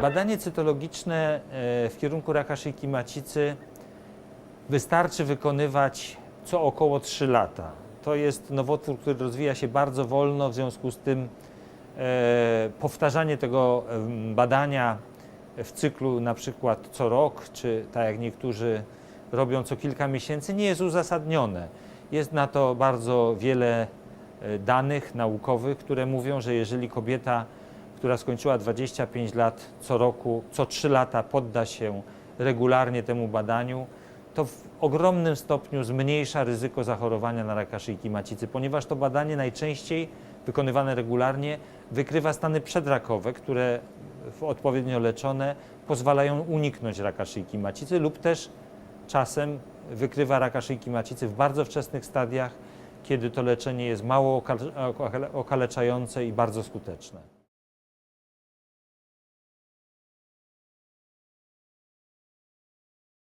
Badanie cytologiczne e, w kierunku raka szyjki macicy wystarczy wykonywać co około 3 lata. To jest nowotwór, który rozwija się bardzo wolno, w związku z tym e, powtarzanie tego badania w cyklu na przykład co rok, czy tak jak niektórzy robią co kilka miesięcy, nie jest uzasadnione. Jest na to bardzo wiele e, danych naukowych, które mówią, że jeżeli kobieta, która skończyła 25 lat co roku, co 3 lata podda się regularnie temu badaniu, to w ogromnym stopniu zmniejsza ryzyko zachorowania na raka szyjki macicy, ponieważ to badanie najczęściej wykonywane regularnie wykrywa stany przedrakowe, które odpowiednio leczone pozwalają uniknąć raka szyjki macicy lub też czasem wykrywa raka szyjki macicy w bardzo wczesnych stadiach, kiedy to leczenie jest mało okale- okaleczające i bardzo skuteczne.